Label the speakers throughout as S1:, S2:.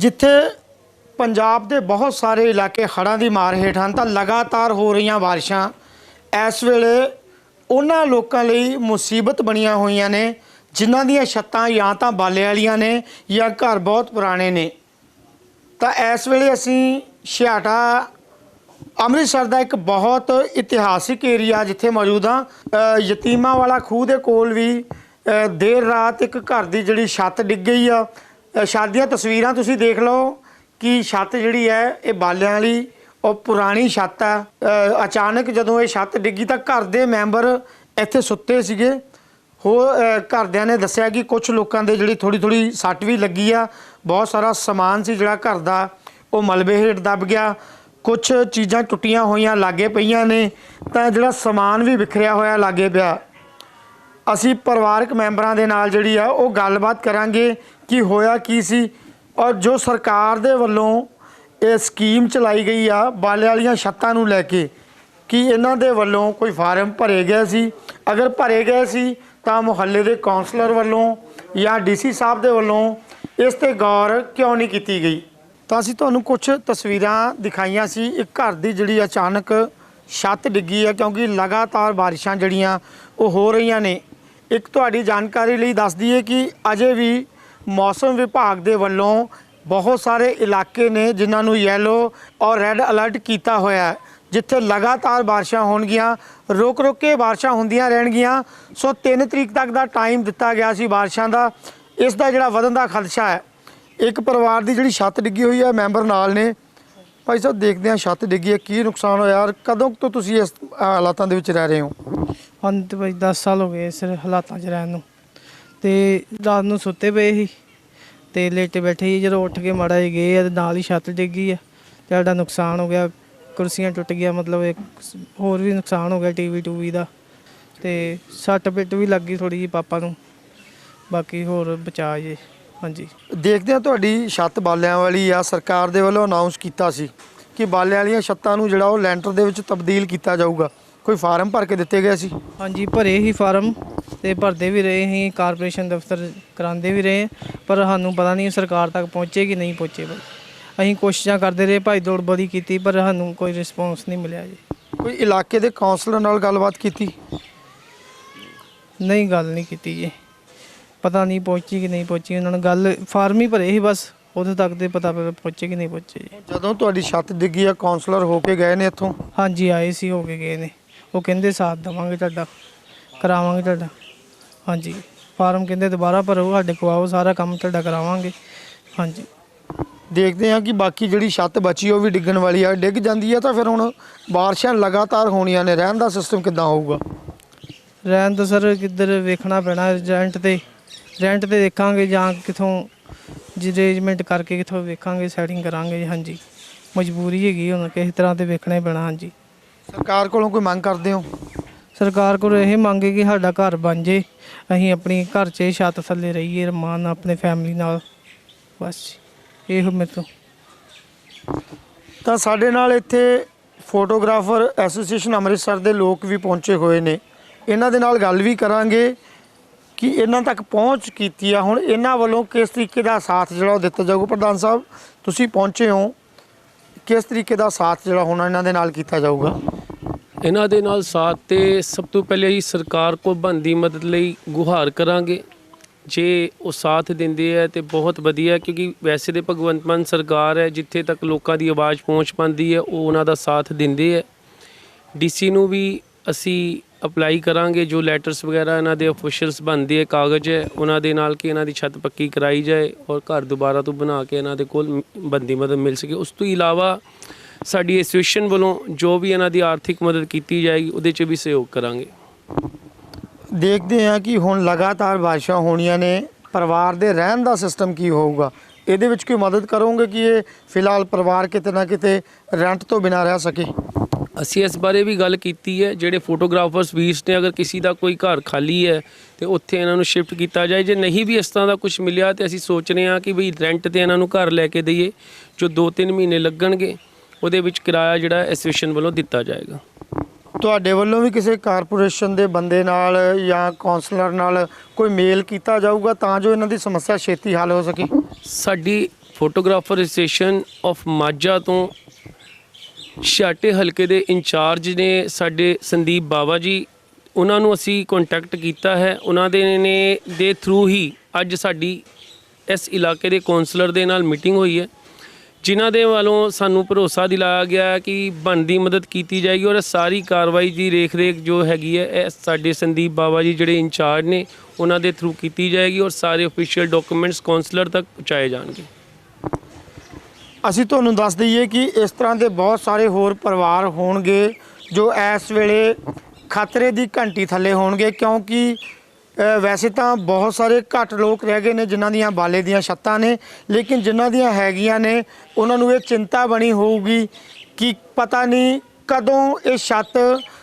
S1: ਜਿੱਥੇ ਪੰਜਾਬ ਦੇ ਬਹੁਤ ਸਾਰੇ ਇਲਾਕੇ ਹੜ੍ਹਾਂ ਦੀ ਮਾਰ ਹੇਠ ਹਨ ਤਾਂ ਲਗਾਤਾਰ ਹੋ ਰਹੀਆਂ ਬਾਰਿਸ਼ਾਂ। ਇਸ ਵੇਲੇ ਉਹਨਾਂ ਲੋਕਾਂ ਲਈ ਮੁਸੀਬਤ ਬਣੀਆਂ ਹੋਈਆਂ ਨੇ ਜਿਨ੍ਹਾਂ ਦੀਆਂ ਛੱਤਾਂ ਜਾਂ ਤਾਂ ਬਾਲੇ ਵਾਲੀਆਂ ਨੇ ਜਾਂ ਘਰ ਬਹੁਤ ਪੁਰਾਣੇ ਨੇ। ਤਾਂ ਇਸ ਵੇਲੇ ਅਸੀਂ ਛਿਆਟਾ ਅੰਮ੍ਰਿਤਸਰ ਦਾ ਇੱਕ ਬਹੁਤ ਇਤਿਹਾਸਿਕ ਏਰੀਆ ਜਿੱਥੇ ਮੌਜੂਦ ਹਾਂ। ਅ, ਯਤੀਮਾਂ ਵਾਲਾ ਖੂਹ ਦੇ ਕੋਲ ਵੀ ਦੇਰ ਰਾਤ ਇੱਕ ਘਰ ਦੀ ਜਿਹੜੀ ਛੱਤ ਡਿੱਗ ਗਈ ਆ ਛੱਤ ਦੀਆਂ ਤਸਵੀਰਾਂ ਤੁਸੀਂ ਦੇਖ ਲਓ ਕਿ ਛੱਤ ਜਿਹੜੀ ਹੈ, ਇਹ ਬਾਲਿਆਂ ਵਾਲੀ, ਉਹ ਪੁਰਾਣੀ ਛੱਤ ਆ। ਅਚਾਨਕ ਜਦੋਂ ਇਹ ਛੱਤ ਡਿੱਗੀ ਤਾਂ ਘਰ ਦੇ ਮੈਂਬਰ ਇੱਥੇ ਸੁੱਤੇ ਸੀਗੇ। ਹੋਰ ਘਰਦਿਆਂ ਨੇ ਦੱਸਿਆ ਕਿ ਕੁਝ ਲੋਕਾਂ ਦੇ ਜਿਹੜੀ ਥੋੜੀ ਥੋੜੀ ਸੱਟ ਵੀ ਲੱਗੀ ਆ। ਬਹੁਤ ਸਾਰਾ ਸਮਾਨ ਸੀ ਜਿਹੜਾ ਘਰ ਦਾ, ਉਹ ਮਲਬੇ ਹੇਠ ਦਬ ਗਿਆ। ਕੁਝ ਚੀਜ਼ਾਂ ਟੁੱਟੀਆਂ ਹੋਈਆਂ, ਲਾਗੇ ਪਈਆਂ ਨੇ, ਤਾਂ ਜਿਹੜਾ ਸਮਾਨ ਵੀ ਵਿਖਰਿਆ ਹੋਇਆ ਲਾਗੇ ਪਿਆ। ਅਸੀਂ ਪਰਿਵਾਰਕ ਮੈਂਬਰਾਂ ਦੇ ਨਾਲ ਜਿਹੜੀ ਆ, ਉਹ ਗੱਲਬਾਤ ਕਰਾਂਗੇ ਕਿ ਹੋਇਆ ਕੀ ਸੀ? ਔਰ ਜੋ ਸਰਕਾਰ ਦੇ ਵੱਲੋਂ ਇਹ ਸਕੀਮ ਚਲਾਈ ਗਈ ਆ, ਬਾਲੇ ਵਾਲੀਆਂ ਛੱਤਾਂ ਨੂੰ ਲੈ ਕੇ, ਕਿ ਇਹਨਾਂ ਦੇ ਵੱਲੋਂ ਕੋਈ ਫਾਰਮ ਭਰੇ ਗਏ ਸੀ? ਅਗਰ ਭਰੇ ਗਏ ਸੀ, ਤਾਂ ਮੁਹੱਲੇ ਦੇ ਕਾਉਂਸਲਰ ਵੱਲੋਂ ਜਾਂ ਡੀਸੀ ਸਾਹਿਬ ਦੇ ਵੱਲੋਂ ਇਸ ਤੇ ਗੌਰ ਕਿਉਂ ਨਹੀਂ ਕੀਤੀ ਗਈ? ਤਾਂ ਅਸੀਂ ਤੁਹਾਨੂੰ ਕੁਝ ਤਸਵੀਰਾਂ ਦਿਖਾਈਆਂ ਸੀ। ਇੱਕ ਘਰ ਦੀ ਜਿਹੜੀ ਅਚਾਨਕ ਛੱਤ ਡਿੱਗੀ ਹੈ ਕਿਉਂਕਿ ਲਗਾਤਾਰ ਬਾਰਿਸ਼ਾਂ ਜਿਹੜੀਆਂ ਉਹ ਹੋ ਰਹੀਆਂ ਨੇ। ਇੱਕ ਤੁਹਾਡੀ ਜਾਣਕਾਰੀ ਲਈ ਦੱਸ ਦਈਏ ਕਿ ਅਜੇ ਵੀ ਮੌਸਮ ਵਿਭਾਗ ਦੇ ਵੱਲੋਂ ਬਹੁਤ ਸਾਰੇ ਇਲਾਕੇ ਨੇ ਜਿਨ੍ਹਾਂ ਨੂੰ ਯੈਲੋ ਔਰ ਰੈੱਡ ਅਲਰਟ ਕੀਤਾ ਹੋਇਆ ਹੈ, ਜਿੱਥੇ ਲਗਾਤਾਰ ਬਾਰਿਸ਼ਾਂ ਹੋਣਗੀਆਂ ਰੋਕ ਰੋਕ ਕੇ ਬਾਰਿਸ਼ਾਂ ਹੁੰਦੀਆਂ ਰਹਿਣਗੀਆਂ। ਸੋ 3 ਤਰੀਕ ਤੱਕ ਦਾ ਟਾਈਮ ਦਿੱਤਾ ਗਿਆ ਸੀ ਬਾਰਿਸ਼ਾਂ ਦਾ। ਇਸ ਦਾ ਜਿਹੜਾ ਵਧਣ ਦਾ ਖਦਸ਼ਾ ਹੈ, ਇੱਕ ਪਰਿਵਾਰ ਦੀ ਜਿਹੜੀ ਛੱਤ ਡਿੱਗੀ ਹੋਈ ਹੈ, ਮੈਂਬਰ ਨਾਲ ਨੇ। ਭਾਈ ਸਾਹਿਬ, ਦੇਖਦੇ ਹਾਂ ਛੱਤ ਡਿੱਗੀ ਹੈ, ਕੀ ਨੁਕਸਾਨ ਹੋਇਆ ਔਰ ਕਦੋਂ ਤੋਂ ਤੁਸੀਂ ਇਸ ਹਾਲਾਤਾਂ ਦੇ ਵਿੱਚ ਰਹਿ ਰਹੇ ਹੋ?
S2: ਹੁਣ ਤੇ ਬਈ 10 ਸਾਲ ਹੋ ਗਏ ਇਸ ਹਾਲਾਤਾਂ 'ਚ ਰਹਿਣ ਨੂੰ। ਤੇ ਰਾਤ ਨੂੰ ਸੁੱਤੇ ਪਏ ਸੀ ਤੇ ਲੇਟੇ ਬੈਠੇ ਸੀ। ਜਦੋਂ ਉੱਠ ਕੇ ਮਾੜਾ ਜਿਹਾ ਗਏ ਆ ਤੇ ਨਾਲ ਹੀ ਛੱਤ ਡਿੱਗੀ ਆ ਤੇ ਸਾਡਾ ਨੁਕਸਾਨ ਹੋ ਗਿਆ। ਕੁਰਸੀਆਂ ਟੁੱਟ ਗਿਆ ਮਤਲਬ ਇੱਕ ਹੋਰ ਵੀ ਨੁਕਸਾਨ ਹੋ ਗਿਆ ਟੀਵੀ ਟੂਵੀ ਦਾ ਤੇ ਸੱਟ ਪਿੱਟ ਵੀ ਲੱਗੀ ਥੋੜੀ ਜੀ ਪਾਪਾ ਨੂੰ। ਬਾਕੀ ਹੋਰ ਬਚਾ ਜੇ, ਹਾਂਜੀ।
S1: ਦੇਖਦੇ ਹਾਂ ਤੁਹਾਡੀ ਛੱਤ ਬਾਲਿਆਂ ਵਾਲੀ ਆ, ਸਰਕਾਰ ਦੇ ਵੱਲੋਂ ਅਨਾਉਂਸ ਕੀਤਾ ਸੀ ਕਿ ਬਾਲਿਆਂ ਵਾਲੀਆਂ ਛੱਤਾਂ ਨੂੰ ਜਿਹੜਾ ਉਹ ਲੈਂਟਰ ਦੇ ਵਿੱਚ ਤਬਦੀਲ ਕੀਤਾ ਜਾਊਗਾ। ਕੋਈ ਫਾਰਮ ਭਰ ਕੇ ਦਿੱਤੇ ਗਏ ਸੀ?
S2: ਹਾਂਜੀ ਭਰੇ ਹੀ ਫਾਰਮ ਤੇ ਭਰਦੇ ਵੀ ਰਹੇ ਸੀ ਕਾਰਪੋਰੇਸ਼ਨ ਦਫ਼ਤਰ ਕਰਾਉਂਦੇ ਵੀ ਰਹੇ। ਪਰ ਸਾਨੂੰ ਪਤਾ ਨਹੀਂ ਸਰਕਾਰ ਤੱਕ ਪਹੁੰਚੇ ਕਿ ਨਹੀਂ ਪਹੁੰਚੇ ਅਸੀਂ ਕੋਸ਼ਿਸ਼ਾਂ ਕਰਦੇ ਰਹੇ ਭਾਈ ਦੌੜ ਬੜੀ ਕੀਤੀ ਪਰ ਸਾਨੂੰ ਕੋਈ ਰਿਸਪੌਂਸ ਨਹੀਂ ਮਿਲਿਆ ਜੀ।
S1: ਕੋਈ ਇਲਾਕੇ ਦੇ ਕਾਉਂਸਲਰ ਨਾਲ ਗੱਲਬਾਤ ਕੀਤੀ?
S2: ਨਹੀਂ ਗੱਲ ਨਹੀਂ ਕੀਤੀ ਜੀ। ਪਤਾ ਨਹੀਂ ਪਹੁੰਚੀ ਕਿ ਨਹੀਂ ਪਹੁੰਚੀ ਉਹਨਾਂ ਨੂੰ ਗੱਲ ਫਾਰਮ ਹੀ ਭਰੇ ਸੀ ਬਸ। ਉਦੋਂ ਤੱਕ ਦੇ ਪਤਾ ਪਹੁੰਚੇ ਕਿ ਨਹੀਂ ਪਹੁੰਚੇ ਜੀ।
S1: ਜਦੋਂ ਤੁਹਾਡੀ ਛੱਤ ਡਿੱਗੀ ਆ ਕਾਉਂਸਲਰ ਹੋ ਕੇ ਗਏ ਨੇ ਇੱਥੋਂ?
S2: ਹਾਂਜੀ ਆਏ ਸੀ ਹੋ ਕੇ ਗਏ ਨੇ। ਉਹ ਕਹਿੰਦੇ ਸਾਥ ਦੇਵਾਂਗੇ ਤੁਹਾਡਾ ਕਰਾਵਾਂਗੇ ਤੁਹਾਡਾ। ਹਾਂਜੀ ਫਾਰਮ ਕਹਿੰਦੇ ਦੁਬਾਰਾ ਭਰੋ ਸਾਡੇ ਕੋਲ ਆਓ ਸਾਰਾ ਕੰਮ ਤੁਹਾਡਾ ਕਰਾਵਾਂਗੇ। ਹਾਂਜੀ।
S1: ਦੇਖਦੇ ਹਾਂ ਕਿ ਬਾਕੀ ਜਿਹੜੀ ਛੱਤ ਬਚੀ ਉਹ ਵੀ ਡਿੱਗਣ ਵਾਲੀ ਆ। ਡਿੱਗ ਜਾਂਦੀ ਆ ਤਾਂ ਫਿਰ ਹੁਣ ਬਾਰਿਸ਼ਾਂ ਲਗਾਤਾਰ ਹੋਣੀਆਂ ਨੇ। ਰਹਿਣ ਦਾ ਸਿਸਟਮ ਕਿੱਦਾਂ ਹੋਊਗਾ?
S2: ਰਹਿਣ ਤਾਂ ਸਰ ਕਿੱਧਰ ਵੇਖਣਾ ਪੈਣਾ ਰੈਂਟ ਤੇ ਰੈਂਟ ਤੇ ਦੇਖਾਂਗੇ ਜਾਂ ਕਿਥੋਂ ਅਰੇਂਜਮੈਂਟ ਕਰਕੇ ਕਿਥੋਂ ਵੇਖਾਂਗੇ ਸੈਟਿੰਗ ਕਰਾਂਗੇ। ਹਾਂਜੀ। ਮਜਬੂਰੀ ਹੈਗੀ ਹੁਣ ਕਿਸੇ ਤਰ੍ਹਾਂ ਤੇ ਵੇਖਣਾ ਹੀ ਪੈਣਾ ਹਾਂਜੀ।
S1: ਸਰਕਾਰ ਕੋਲੋਂ ਕੋਈ ਮੰਗ ਕਰਦੇ ਹੋ?
S2: ਸਰਕਾਰ ਕੋਲ ਇਹ ਮੰਗ ਹੈ ਕਿ ਸਾਡਾ ਘਰ ਬਣ ਜੇ। ਅਸੀਂ ਆਪਣੀ ਘਰ 'ਚ ਛੱਤ ਥੱਲੇ ਰਹੀਏ ਰਮਾਨ ਨਾਲ ਆਪਣੇ ਫੈਮਿਲੀ ਨਾਲ। ਬਸ ਜੀ। ਇਹੋ ਮੇਰੇ ਤੋਂ
S1: ਤਾਂ ਸਾਡੇ ਨਾਲ ਇੱਥੇ ਫੋਟੋਗ੍ਰਾਫਰ ਐਸੋਸੀਏਸ਼ਨ ਅੰਮ੍ਰਿਤਸਰ ਦੇ ਲੋਕ ਵੀ ਪਹੁੰਚੇ ਹੋਏ ਨੇ। ਇਹਨਾਂ ਦੇ ਨਾਲ ਗੱਲ ਵੀ ਕਰਾਂਗੇ ਕਿ ਇਹਨਾਂ ਤੱਕ ਪਹੁੰਚ ਕੀਤੀ ਆ। ਹੁਣ ਇਹਨਾਂ ਵੱਲੋਂ ਕਿਸ ਤਰੀਕੇ ਦਾ ਸਾਥ ਜਿਹੜਾ ਉਹ ਦਿੱਤਾ ਜਾਊਗਾ? ਪ੍ਰਧਾਨ ਸਾਹਿਬ ਤੁਸੀਂ ਪਹੁੰਚੇ ਹੋ। ਕਿਸ ਤਰੀਕੇ ਦਾ ਸਾਥ ਜਿਹੜਾ ਹੁਣ ਇਹਨਾਂ ਦੇ ਨਾਲ ਕੀਤਾ ਜਾਊਗਾ?
S3: ਇਹਨਾਂ ਦੇ ਨਾਲ ਸਾਥ ਤੇ ਸਭ ਤੋਂ ਪਹਿਲੇ ਹੀ ਸਰਕਾਰ ਕੋਲ ਬਣਦੀ ਮਦਦ ਲਈ ਗੁਹਾਰ ਕਰਾਂਗੇ। ਜੇ ਉਹ ਸਾਥ ਦਿੰਦੇ ਹੈ ਤੇ ਬਹੁਤ ਵਧੀਆ, ਕਿਉਂਕਿ ਵੈਸੇ ਤੇ ਭਗਵੰਤ ਮਾਨ ਸਰਕਾਰ ਹੈ, ਜਿੱਥੇ ਤੱਕ ਲੋਕਾਂ ਦੀ ਆਵਾਜ਼ ਪਹੁੰਚ ਪਾਉਂਦੀ ਹੈ, ਉਹ ਉਹਨਾਂ ਦਾ ਸਾਥ ਦਿੰਦੇ ਹੈ ਡੀਸੀ ਨੂੰ ਵੀ ਅਸੀਂ ਅਪਲਾਈ ਕਰਾਂਗੇ, ਜੋ ਲੈਟਰਸ ਵਗੈਰਾ ਇਹਨਾਂ ਦੇ ਅਫੀਸ਼ੀਅਲਸ ਬਣਦੇ ਹੈ ਕਾਗਜ਼ ਹੈ, ਉਹਨਾਂ ਦੇ ਨਾਲ ਕਿ ਇਹਨਾਂ ਦੀ ਛੱਤ ਪੱਕੀ ਕਰਾਈ ਜਾਏ ਔਰ ਘਰ ਦੁਬਾਰਾ ਤੋਂ ਬਣਾ ਕੇ ਇਹਨਾਂ ਦੇ ਕੋਲ ਬੰਦੀ ਮਦਦ ਮਿਲ ਸਕੇ। ਉਸ ਤੋਂ ਇਲਾਵਾ ਸਾਡੀ ਐਸੋਸੀਏਸ਼ਨ ਵੱਲੋਂ ਜੋ ਵੀ ਇਹਨਾਂ ਦੀ ਆਰਥਿਕ ਮਦਦ ਕੀਤੀ ਜਾਏਗੀ ਉਹਦੇ 'ਚ ਵੀ ਸਹਿਯੋਗ ਕਰਾਂਗੇ।
S1: ਦੇਖਦੇ ਹਾਂ ਕਿ ਹੁਣ ਲਗਾਤਾਰ ਬਾਰਿਸ਼ਾਂ ਹੋਣੀਆਂ ਨੇ ਪਰਿਵਾਰ ਦੇ ਰਹਿਣ ਦਾ ਸਿਸਟਮ ਕੀ ਹੋਊਗਾ? ਇਹਦੇ ਵਿੱਚ ਕੋਈ ਮਦਦ ਕਰੋਗੇ ਕਿ ਇਹ ਫਿਲਹਾਲ ਪਰਿਵਾਰ ਕਿਤੇ ਨਾ ਕਿਤੇ ਰੈਂਟ ਤੋਂ ਬਿਨਾਂ ਰਹਿ ਸਕੇ?
S3: ਅਸੀਂ ਇਸ ਬਾਰੇ ਵੀ ਗੱਲ ਕੀਤੀ ਹੈ ਜਿਹੜੇ ਫੋਟੋਗ੍ਰਾਫਰਸ ਵੀਰਸ ਨੇ ਅਗਰ ਕਿਸੇ ਦਾ ਕੋਈ ਘਰ ਖਾਲੀ ਹੈ ਤੇ ਉੱਥੇ ਇਹਨਾਂ ਨੂੰ ਸ਼ਿਫਟ ਕੀਤਾ ਜਾਏ। ਜੇ ਨਹੀਂ ਵੀ ਇਸ ਤਰ੍ਹਾਂ ਦਾ ਕੁਝ ਮਿਲਿਆ ਤੇ ਅਸੀਂ ਸੋਚ ਰਹੇ ਹਾਂ ਕਿ ਵੀ ਰੈਂਟ ਤੇ ਇਹਨਾਂ ਨੂੰ ਘਰ ਲੈ ਕੇ ਦਈਏ ਜੋ 2-3 ਮਹੀਨੇ ਲੱਗਣਗੇ। ਉਹਦੇ ਵਿੱਚ ਕਿਰਾਇਆ ਜਿਹੜਾ ਐਸੋਸੀਏਸ਼ਨ ਵੱਲੋਂ ਦਿੱਤਾ ਜਾਏਗਾ।
S1: ਤੁਹਾਡੇ ਵੱਲੋਂ ਵੀ ਕਿਸੇ ਕਾਰਪੋਰੇਸ਼ਨ ਦੇ ਬੰਦੇ ਨਾਲ ਜਾਂ ਕਾਉਂਸਲਰ ਨਾਲ ਕੋਈ ਮੇਲ ਕੀਤਾ ਜਾਊਗਾ ਤਾਂ ਜੋ ਇਹਨਾਂ ਦੀ ਸਮੱਸਿਆ ਛੇਤੀ ਹੱਲ ਹੋ ਸਕੇ?
S3: ਸਾਡੀ ਫੋਟੋਗ੍ਰਾਫਰ ਐਸੋਸੀਏਸ਼ਨ ਆਫ ਮਾਝਾ ਤੋਂ ਛਾਟੇ ਹਲਕੇ ਦੇ ਇੰਚਾਰਜ ਨੇ ਸਾਡੇ ਸੰਦੀਪ ਬਾਵਾ ਜੀ ਉਹਨਾਂ ਨੂੰ ਅਸੀਂ ਕੰਟੈਕਟ ਕੀਤਾ ਹੈ। ਉਹਨਾਂ ਦੇ ਨੇ ਦੇ ਥਰੂ ਹੀ ਅੱਜ ਸਾਡੀ ਇਸ ਇਲਾਕੇ ਦੇ ਕੌਂਸਲਰ ਦੇ ਨਾਲ ਮੀਟਿੰਗ ਹੋਈ ਹੈ। ਜਿਨ੍ਹਾਂ ਦੇ ਵੱਲੋਂ ਸਾਨੂੰ ਭਰੋਸਾ ਦਿਲਾਇਆ ਗਿਆ ਕਿ ਬਣਦੀ ਮਦਦ ਕੀਤੀ ਜਾਏਗੀ ਔਰ ਸਾਰੀ ਕਾਰਵਾਈ ਦੀ ਰੇਖ-ਰੇਖ ਜੋ ਹੈਗੀ ਹੈ, ਇਹ ਸਾਡੇ ਸੰਦੀਪ ਬਾਵਾ ਜੀ ਜਿਹੜੇ ਇੰਚਾਰਜ ਨੇ, ਉਹਨਾਂ ਦੇ ਥਰੂ ਕੀਤੀ ਜਾਏਗੀ ਔਰ ਸਾਰੇ ਅਫੀਸ਼ੀਅਲ ਡਾਕੂਮੈਂਟਸ ਕੌਂਸਲਰ ਤੱਕ ਪਹੁੰਚਾਏ ਜਾਣਗੇ।
S1: ਅਸੀਂ ਤੁਹਾਨੂੰ ਦੱਸ ਦਈਏ ਕਿ ਇਸ ਤਰ੍ਹਾਂ ਦੇ ਬਹੁਤ ਸਾਰੇ ਹੋਰ ਪਰਿਵਾਰ ਹੋਣਗੇ ਜੋ ਇਸ ਵੇਲੇ ਖਤਰੇ ਦੀ ਘੰਟੀ ਥੱਲੇ ਹੋਣਗੇ ਕਿਉਂਕਿ ਵੈਸੇ ਤਾਂ ਬਹੁਤ ਸਾਰੇ ਘੱਟ ਲੋਕ ਰਹਿ ਗਏ ਨੇ ਜਿਨ੍ਹਾਂ ਦੀਆਂ ਬਾਲੇ ਦੀਆਂ ਛੱਤਾਂ ਨੇ, ਲੇਕਿਨ ਜਿਨ੍ਹਾਂ ਦੀਆਂ ਹੈਗੀਆਂ ਨੇ, ਉਹਨਾਂ ਨੂੰ ਇਹ ਚਿੰਤਾ ਬਣੀ ਹੋਊਗੀ ਕਿ ਪਤਾ ਨਹੀਂ ਕਦੋਂ ਇਹ ਛੱਤ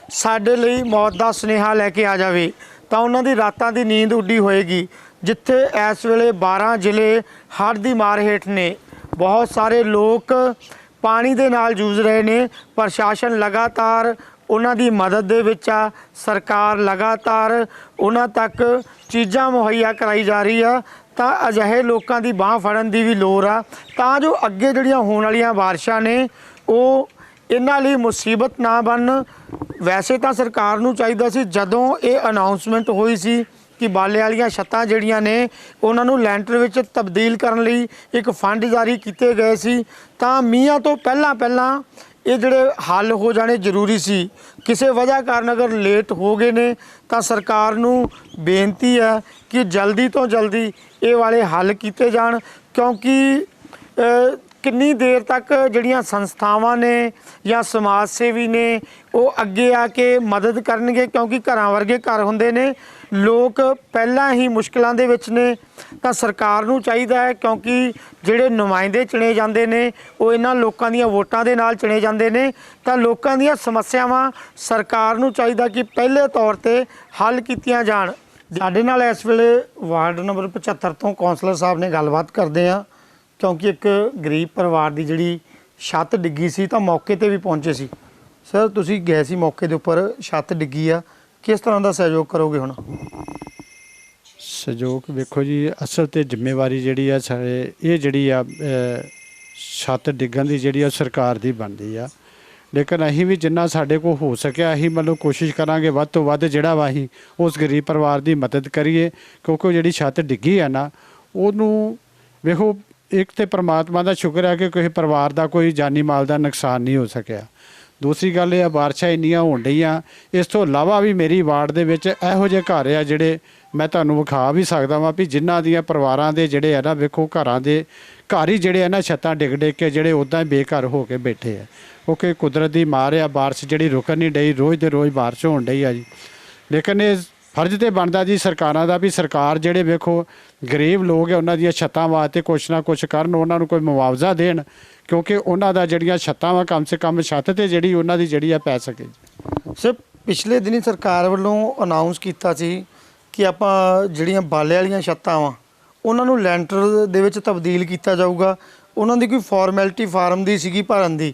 S1: ਸਾਡੇ ਲਈ ਮੌਤ ਦਾ ਸੁਨੇਹਾ ਲੈ ਕੇ ਆ ਜਾਵੇ। ਤਾਂ ਉਹਨਾਂ ਦੀ ਰਾਤਾਂ ਦੀ ਨੀਂਦ ਉੱਡੀ ਹੋਏਗੀ, ਜਿੱਥੇ ਇਸ ਵੇਲੇ 12 ਜ਼ਿਲ੍ਹੇ ਹੜ੍ਹ ਦੀ ਮਾਰ ਹੇਠ ਨੇ। ਬਹੁਤ ਸਾਰੇ ਲੋਕ ਪਾਣੀ ਦੇ ਨਾਲ ਜੂਝ ਰਹੇ ਨੇ, ਪ੍ਰਸ਼ਾਸਨ ਲਗਾਤਾਰ ਉਹਨਾਂ ਦੀ ਮਦਦ ਦੇ ਵਿੱਚ ਆ। ਸਰਕਾਰ ਲਗਾਤਾਰ ਉਹਨਾਂ ਤੱਕ ਚੀਜ਼ਾਂ ਮੁਹੱਈਆ ਕਰਾਈ ਜਾ ਰਹੀ ਆ। ਤਾਂ ਅਜਿਹੇ ਲੋਕਾਂ ਦੀ ਬਾਹ ਫੜਨ ਦੀ ਵੀ ਲੋੜ ਆ। ਤਾਂ ਜੋ ਅੱਗੇ ਜਿਹੜੀਆਂ ਹੋਣ ਵਾਲੀਆਂ ਬਾਰਿਸ਼ਾਂ ਨੇ, ਉਹ ਇਹਨਾਂ ਲਈ ਮੁਸੀਬਤ ਨਾ ਬਣਨ। ਵੈਸੇ ਤਾਂ ਸਰਕਾਰ ਨੂੰ ਚਾਹੀਦਾ ਸੀ, ਜਦੋਂ ਇਹ ਅਨਾਉਂਸਮੈਂਟ ਹੋਈ ਸੀ ਕਿ ਬਾਲੇ ਵਾਲੀਆਂ ਛੱਤਾਂ ਜਿਹੜੀਆਂ ਨੇ, ਉਹਨਾਂ ਨੂੰ ਲੈਂਟਰ ਵਿੱਚ ਤਬਦੀਲ ਕਰਨ ਲਈ ਇੱਕ ਫੰਡ ਜਾਰੀ ਕੀਤੇ ਗਏ ਸੀ। ਤਾਂ ਮੀਆਂ ਤੋਂ ਪਹਿਲਾਂ ਪਹਿਲਾਂ ਇਹ ਜਿਹੜੇ ਹੱਲ ਹੋ ਜਾਣੇ ਜ਼ਰੂਰੀ ਸੀ, ਕਿਸੇ ਵਜ੍ਹਾ ਕਾਰਨ ਅਗਰ ਲੇਟ ਹੋ ਗਏ ਨੇ, ਤਾਂ ਸਰਕਾਰ ਨੂੰ ਬੇਨਤੀ ਹੈ ਕਿ ਜਲਦੀ ਤੋਂ ਜਲਦੀ ਇਹ ਵਾਲੇ ਹੱਲ ਕੀਤੇ ਜਾਣ, ਕਿਉਂਕਿ ਕਿੰਨੀ ਦੇਰ ਤੱਕ ਜਿਹੜੀਆਂ ਸੰਸਥਾਵਾਂ ਨੇ ਜਾਂ ਸਮਾਜ ਸੇਵੀ ਨੇ ਉਹ ਅੱਗੇ ਆ ਕੇ ਮਦਦ ਕਰਨਗੇ? ਕਿਉਂਕਿ ਘਰਾਂ ਵਰਗੇ ਘਰ ਹੁੰਦੇ ਨੇ, ਲੋਕ ਪਹਿਲਾਂ ਹੀ ਮੁਸ਼ਕਲਾਂ ਦੇ ਵਿੱਚ ਨੇ, ਤਾਂ ਸਰਕਾਰ ਨੂੰ ਚਾਹੀਦਾ ਹੈ ਕਿਉਂਕਿ ਜਿਹੜੇ ਨੁਮਾਇੰਦੇ ਚੁਣੇ ਜਾਂਦੇ ਨੇ, ਉਹ ਇਹਨਾਂ ਲੋਕਾਂ ਦੀਆਂ ਵੋਟਾਂ ਦੇ ਨਾਲ ਚੁਣੇ ਜਾਂਦੇ ਨੇ, ਤਾਂ ਲੋਕਾਂ ਦੀਆਂ ਸਮੱਸਿਆਵਾਂ ਸਰਕਾਰ ਨੂੰ ਚਾਹੀਦਾ ਕਿ ਪਹਿਲੇ ਤੌਰ ਤੇ ਹੱਲ ਕੀਤੀਆਂ ਜਾਣ। ਸਾਡੇ ਨਾਲ ਇਸ ਵੇਲੇ ਵਾਰਡ ਨੰਬਰ 75 ਤੋਂ ਕੌਂਸਲਰ ਸਾਹਿਬ ਨੇ ਗੱਲਬਾਤ ਕਰਦੇ ਆ ਕਿਉਂਕਿ ਇੱਕ ਗਰੀਬ ਪਰਿਵਾਰ ਦੀ ਜਿਹੜੀ ਛੱਤ ਡਿੱਗੀ ਸੀ ਤਾਂ ਮੌਕੇ ਤੇ ਵੀ ਪਹੁੰਚੇ ਸੀ। ਸਰ ਤੁਸੀਂ ਗਏ ਸੀ ਮੌਕੇ ਦੇ ਉੱਪਰ ਛੱਤ ਡਿੱਗੀ ਆ। ਕਿਸ ਤਰ੍ਹਾਂ ਦਾ ਸਹਿਯੋਗ ਕਰੋਗੇ ਹੁਣ?
S4: ਸਹਿਯੋਗ ਵੇਖੋ ਜੀ ਅਸਲ ਤੇ ਜ਼ਿੰਮੇਵਾਰੀ ਜਿਹੜੀ ਆ ਸਾਰੇ ਇਹ ਜਿਹੜੀ ਆ ਅਹ, ਛੱਤ ਡਿੱਗਣ ਦੀ ਜਿਹੜੀ ਆ ਸਰਕਾਰ ਦੀ ਬਣਦੀ ਆ। ਲੇਕਿਨ ਅਸੀਂ ਵੀ ਜਿੰਨਾ ਸਾਡੇ ਕੋਲ ਹੋ ਸਕਿਆ ਅਸੀਂ ਮਤਲਬ ਕੋਸ਼ਿਸ਼ ਕਰਾਂਗੇ ਵੱਧ ਤੋਂ ਵੱਧ ਜਿਹੜਾ ਵਾ ਅਸੀਂ ਉਸ ਗਰੀਬ ਪਰਿਵਾਰ ਦੀ ਮਦਦ ਕਰੀਏ ਕਿਉਂਕਿ ਉਹ ਜਿਹੜੀ ਛੱਤ ਡਿੱਗੀ ਆ ਨਾ ਉਹਨੂੰ ਵੇਖੋ ਇੱਕ ਤੇ ਪ੍ਰਮਾਤਮਾ ਦਾ ਸ਼ੁਕਰ ਹੈ ਕਿ ਕਿਸੇ ਪਰਿਵਾਰ ਦਾ ਕੋਈ ਜਾਨੀ ਮਾਲ ਦਾ ਨੁਕਸਾਨ ਨਹੀਂ ਹੋ ਸਕਿਆ। ਦੂਸਰੀ ਗੱਲ ਇਹ ਆ, ਬਾਰਿਸ਼ਾਂ ਇੰਨੀਆਂ ਹੋਣ ਡਈਆਂ, ਇਸ ਤੋਂ ਇਲਾਵਾ ਵੀ ਮੇਰੀ ਵਾਰਡ ਦੇ ਵਿੱਚ ਇਹੋ ਜਿਹੇ ਘਰ ਆ ਜਿਹੜੇ ਮੈਂ ਤੁਹਾਨੂੰ ਵਿਖਾ ਵੀ ਸਕਦਾ ਵਾਂ ਵੀ ਜਿਨ੍ਹਾਂ ਦੀਆਂ ਪਰਿਵਾਰਾਂ ਦੇ ਜਿਹੜੇ ਆ ਨਾ, ਵੇਖੋ ਘਰਾਂ ਦੇ ਘਰ ਹੀ ਜਿਹੜੇ ਆ ਨਾ, ਛੱਤਾਂ ਡਿੱਗ ਡਿੱਗ ਕੇ ਜਿਹੜੇ ਉਦਾਂ ਹੀ ਬੇਘਰ ਹੋ ਕੇ ਬੈਠੇ ਆ। ਕਿਉਂਕਿ ਕੁਦਰਤ ਦੀ ਮਾਰ ਆ, ਬਾਰਿਸ਼ ਜਿਹੜੀ ਰੁਕਣ ਨਹੀਂ ਡਈ, ਰੋਜ਼ ਦੇ ਰੋਜ਼ ਬਾਰਿਸ਼ ਹੋਣ ਡਈ ਆ ਜੀ। ਲੇਕਿਨ ਇਹ ਫਰਜ਼ ਤੇ ਬਣਦਾ ਜੀ ਸਰਕਾਰਾਂ ਦਾ ਵੀ ਸਰਕਾਰ ਜਿਹੜੇ ਵੇਖੋ ਗਰੀਬ ਲੋਕ ਹੈ ਉਹਨਾਂ ਦੀਆਂ ਛੱਤਾਂ ਵਾਸਤੇ ਕੁਛ ਨਾ ਕੁਛ ਕਰਨ, ਉਹਨਾਂ ਨੂੰ ਕੋਈ ਮੁਆਵਜ਼ਾ ਦੇਣ, ਕਿਉਂਕਿ ਉਹਨਾਂ ਦਾ ਜਿਹੜੀਆਂ ਛੱਤਾਂ ਵਾ ਕਮ ਸੇ ਕਮ ਛੱਤ ਤੇ ਜਿਹੜੀ ਉਹਨਾਂ ਦੀ ਜਿਹੜੀ ਆ ਪੈ ਸਕੇ
S1: ਸਰ, ਪਿਛਲੇ ਦਿਨੀ ਸਰਕਾਰ ਵੱਲੋਂ ਅਨਾਉਂਸ ਕੀਤਾ ਸੀ ਕਿ ਆਪਾਂ ਜਿਹੜੀਆਂ ਬਾਲੇ ਵਾਲੀਆਂ ਛੱਤਾਂ ਵਾ, ਉਹਨਾਂ ਨੂੰ ਲੈਂਟਰ ਦੇ ਵਿੱਚ ਤਬਦੀਲ ਕੀਤਾ ਜਾਊਗਾ। ਉਹਨਾਂ ਦੀ ਕੋਈ ਫਾਰਮੈਲਿਟੀ ਫਾਰਮ ਦੀ ਸੀਗੀ ਭਰਨ ਦੀ।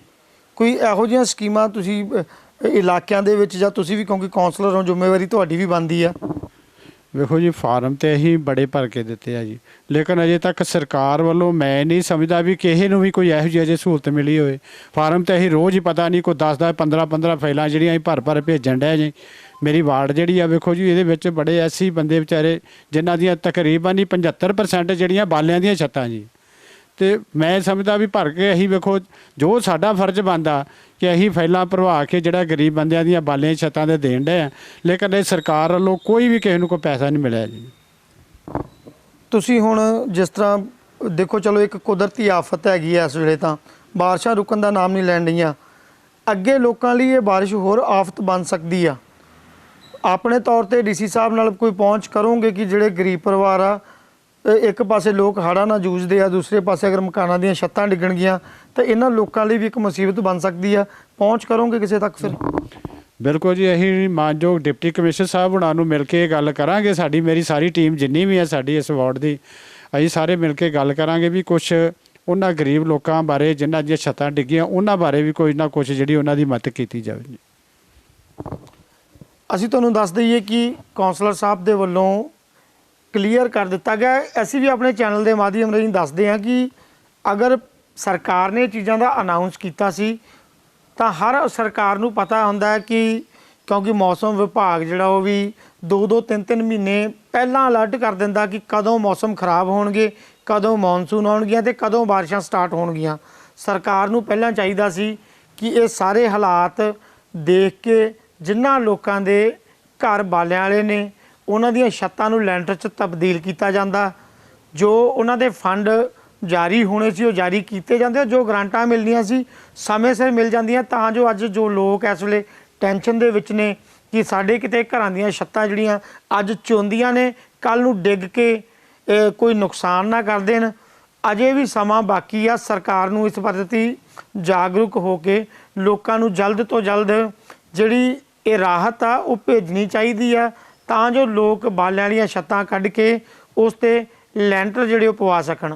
S1: ਕੋਈ ਇਹੋ ਜਿਹੀਆਂ ਸਕੀਮਾਂ ਤੁਸੀਂ ਇਲਾਕਿਆਂ ਦੇ ਵਿੱਚ ਜਾਂ ਤੁਸੀਂ ਵੀ ਕਿਉਂਕਿ ਕਾਉਂਸਲਰ ਹੋ, ਜ਼ਿੰਮੇਵਾਰੀ ਤੁਹਾਡੀ ਵੀ ਬਣਦੀ ਆ।
S4: ਵੇਖੋ ਜੀ, ਫਾਰਮ ਤੇ ਅਸੀਂ ਬੜੇ ਭਰ ਕੇ ਦਿੱਤੇ ਆ ਜੀ। ਲੇਕਿਨ ਅਜੇ ਤੱਕ ਸਰਕਾਰ ਵੱਲੋਂ ਮੈਂ ਨਹੀਂ ਸਮਝਦਾ ਵੀ ਕਿਸੇ ਨੂੰ ਵੀ ਕੋਈ ਇਹੋ ਜਿਹੀ ਅਜੇ ਸਹੂਲਤ ਮਿਲੀ ਹੋਵੇ। ਫਾਰਮ ਤੇ ਅਸੀਂ ਰੋਜ਼ ਹੀ ਪਤਾ ਨਹੀਂ, ਕੋਈ 10 10 15 15 ਫਾਈਲਾਂ ਜਿਹੜੀਆਂ ਅਸੀਂ ਭਰ ਭਰ ਭੇਜਣ ਡਿਆ ਜੀ। ਮੇਰੀ ਵਾਰਡ ਜਿਹੜੀ ਆ, ਵੇਖੋ ਜੀ, ਇਹਦੇ ਵਿੱਚ ਬੜੇ ਐਸੀ ਬੰਦੇ ਵਿਚਾਰੇ ਜਿਨ੍ਹਾਂ ਦੀਆਂ ਤਕਰੀਬਨ ਹੀ 75% ਜਿਹੜੀਆਂ ਬਾਲਿਆਂ ਦੀਆਂ ਛੱਤਾਂ ਜੀ। ਤੇ ਮੈਂ ਸਮਝਦਾ ਵੀ ਭਰ ਕੇ ਅਸੀਂ ਵੇਖੋ, ਜੋ ਸਾਡਾ ਫਰਜ਼ ਬਣਦਾ ਕਿ ਅਸੀਂ ਫੈਲਾਂ ਭਰਵਾ ਕੇ ਜਿਹੜਾ ਗਰੀਬ ਬੰਦਿਆਂ ਦੀਆਂ ਬਾਲਿਆਂ ਛੱਤਾਂ ਦੇ ਦੇਣ ਡਏ ਆ। ਲੇਕਿਨ ਇਹ ਸਰਕਾਰ ਵੱਲੋਂ ਕੋਈ ਵੀ ਕਿਸੇ ਨੂੰ ਕੋਈ ਪੈਸਾ ਨਹੀਂ ਮਿਲਿਆ ਜੀ।
S1: ਤੁਸੀਂ ਹੁਣ ਜਿਸ ਤਰ੍ਹਾਂ, ਦੇਖੋ ਚਲੋ ਇੱਕ ਕੁਦਰਤੀ ਆਫਤ ਹੈਗੀ ਐ ਇਸ ਵੇਲੇ ਤਾਂ। ਬਾਰਿਸ਼ਾਂ ਰੁਕਣ ਦਾ ਨਾਮ ਨਹੀਂ ਲੈਣ ਡਈਆਂ। ਅੱਗੇ ਲੋਕਾਂ ਲਈ ਇਹ ਬਾਰਿਸ਼ ਹੋਰ ਆਫਤ ਬਣ ਸਕਦੀ ਆ। ਆਪਣੇ ਤੌਰ ਤੇ ਡੀਸੀ ਸਾਹਿਬ ਨਾਲ ਕੋਈ ਪਹੁੰਚ ਕਰੋਗੇ ਕਿ ਜਿਹੜੇ ਗਰੀਬ ਪਰਿਵਾਰ ਆ ਇੱਕ ਪਾਸੇ ਲੋਕ ਹੜ੍ਹਾਂ ਨਾਲ ਜੂਝਦੇ ਆ ਦੂਸਰੇ ਪਾਸੇ ਅਗਰ ਮਕਾਨਾਂ ਦੀਆਂ ਛੱਤਾਂ ਡਿੱਗਣਗੀਆਂ ਤਾਂ ਇਹਨਾਂ ਲੋਕਾਂ ਲਈ ਵੀ ਇੱਕ ਮੁਸੀਬਤ ਬਣ ਸਕਦੀ ਆ। ਪਹੁੰਚ ਕਰੋਗੇ ਕਿਸੇ ਤੱਕ ਫਿਰ?
S4: ਬਿਲਕੁਲ ਜੀ ਅਸੀਂ ਮਾਨਯੋਗ ਡਿਪਟੀ ਕਮਿਸ਼ਨਰ ਸਾਹਿਬ ਹੁਣਾਂ ਨੂੰ ਮਿਲ ਕੇ ਗੱਲ ਕਰਾਂਗੇ। ਸਾਡੀ ਮੇਰੀ ਸਾਰੀ ਟੀਮ ਜਿੰਨੀ ਵੀ ਹੈ ਸਾਡੀ ਇਸ ਵਾਰਡ ਦੀ ਅਸੀਂ ਸਾਰੇ ਮਿਲ ਕੇ ਗੱਲ ਕਰਾਂਗੇ ਵੀ ਕੁਝ ਉਹਨਾਂ ਗਰੀਬ ਲੋਕਾਂ ਬਾਰੇ ਜਿਨ੍ਹਾਂ ਦੀਆਂ ਛੱਤਾਂ ਡਿੱਗੀਆਂ ਉਹਨਾਂ ਬਾਰੇ ਵੀ ਕੋਈ ਨਾ ਕੁਝ ਜਿਹੜੀ ਉਹਨਾਂ ਦੀ ਮਦਦ ਕੀਤੀ ਜਾਵੇ
S1: ਅਸੀਂ ਤੁਹਾਨੂੰ ਦੱਸ ਦਈਏ ਕਿ ਕਾਉਂਸਲਰ ਸਾਹਿਬ ਦੇ ਵੱਲੋਂ ਕਲੀਅਰ ਕਰ ਦਿੱਤਾ ਗਿਆ ਅਸੀਂ ਵੀ ਆਪਣੇ ਚੈਨਲ ਦੇ ਮਾਧਿਅਮ ਰਾਹੀਂ ਦੱਸਦੇ ਹਾਂ ਕਿ ਅਗਰ ਸਰਕਾਰ ਨੇ ਇਹ ਚੀਜ਼ਾਂ ਦਾ ਅਨਾਉਂਸ ਕੀਤਾ ਸੀ, ਤਾਂ ਹਰ ਸਰਕਾਰ ਨੂੰ ਪਤਾ ਹੁੰਦਾ ਹੈ ਕਿ ਕਿਉਂਕਿ ਮੌਸਮ ਵਿਭਾਗ ਜਿਹੜਾ ਉਹ ਵੀ 2-2 3-3 ਮਹੀਨੇ ਪਹਿਲਾਂ ਅਲਰਟ ਕਰ ਦਿੰਦਾ ਕਿ ਕਦੋਂ ਮੌਸਮ ਖਰਾਬ ਹੋਣਗੇ, ਕਦੋਂ ਮੌਨਸੂਨ ਆਉਣਗੀਆਂ ਤੇ ਕਦੋਂ ਬਾਰਿਸ਼ਾਂ ਸਟਾਰਟ ਹੋਣਗੀਆਂ। ਸਰਕਾਰ ਨੂੰ ਪਹਿਲਾਂ ਚਾਹੀਦਾ ਸੀ ਕਿ ਇਹ ਸਾਰੇ ਹਾਲਾਤ ਦੇਖ ਕੇ ਜਿਨ੍ਹਾਂ ਲੋਕਾਂ ਦੇ ਘਰ ਬਾਲਿਆਂ ਵਾਲੇ ਨੇ ਉਹਨਾਂ ਦੀਆਂ ਛੱਤਾਂ ਨੂੰ ਲੈਂਟਰ 'ਚ ਤਬਦੀਲ ਕੀਤਾ ਜਾਂਦਾ। ਜੋ ਉਹਨਾਂ ਦੇ ਫੰਡ ਜਾਰੀ ਹੋਣੇ ਸੀ, ਉਹ ਜਾਰੀ ਕੀਤੇ ਜਾਂਦੇ ਜੋ ਗ੍ਰਾਂਟਾਂ ਮਿਲਦੀਆਂ ਸੀ, ਸਮੇਂ ਸਿਰ ਮਿਲ ਜਾਂਦੀਆਂ। ਤਾਂ ਜੋ ਅੱਜ ਜੋ ਲੋਕ ਇਸ ਵੇਲੇ ਟੈਨਸ਼ਨ ਦੇ ਵਿੱਚ ਨੇ ਕਿ ਸਾਡੇ ਕਿਤੇ ਘਰਾਂ ਦੀਆਂ ਛੱਤਾਂ ਜਿਹੜੀਆਂ ਅੱਜ ਚੋਂਦੀਆਂ ਨੇ ਕੱਲ ਨੂੰ ਡਿੱਗ ਕੇ ਕੋਈ ਨੁਕਸਾਨ ਨਾ ਕਰ ਦੇਣ। ਅਜੇ ਵੀ ਸਮਾਂ ਬਾਕੀ ਆ। ਸਰਕਾਰ ਨੂੰ ਇਸ ਪ੍ਰਤੀ ਜਾਗਰੂਕ ਹੋ ਕੇ ਲੋਕਾਂ ਨੂੰ ਜਲਦ ਤੋਂ ਜਲਦ ਜਿਹੜੀ ਇਹ ਰਾਹਤ ਆ, ਉਹ ਭੇਜਣੀ ਚਾਹੀਦੀ ਆ। ਤਾਂ ਜੋ ਲੋਕ ਬਾਲਿਆਂ ਵਾਲੀਆਂ ਛੱਤਾਂ ਕੱਢ ਕੇ ਉਸ ਤੇ ਲੈਂਟਰ ਜਿਹੜੇ ਉਹ ਪਵਾ ਸਕਣ।